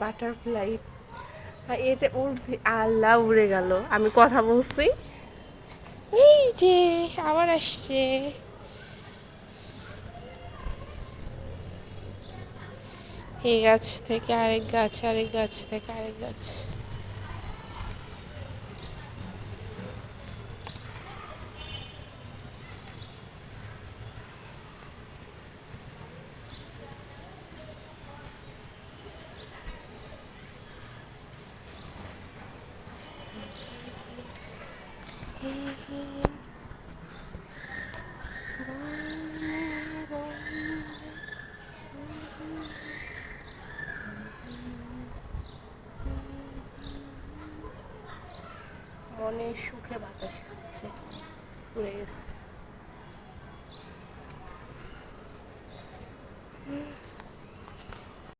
Butterfly. এটা ওর আল্লাহ উড়ে গেল। আমি কথা বলছি। এই যে, আবার আসছে। এই গাছ থেকে আরেক গাছ আরেক গাছ থেকে আরেক গাছ। মনে সুখে বাতাস খাচ্ছে উড়ে গেছে।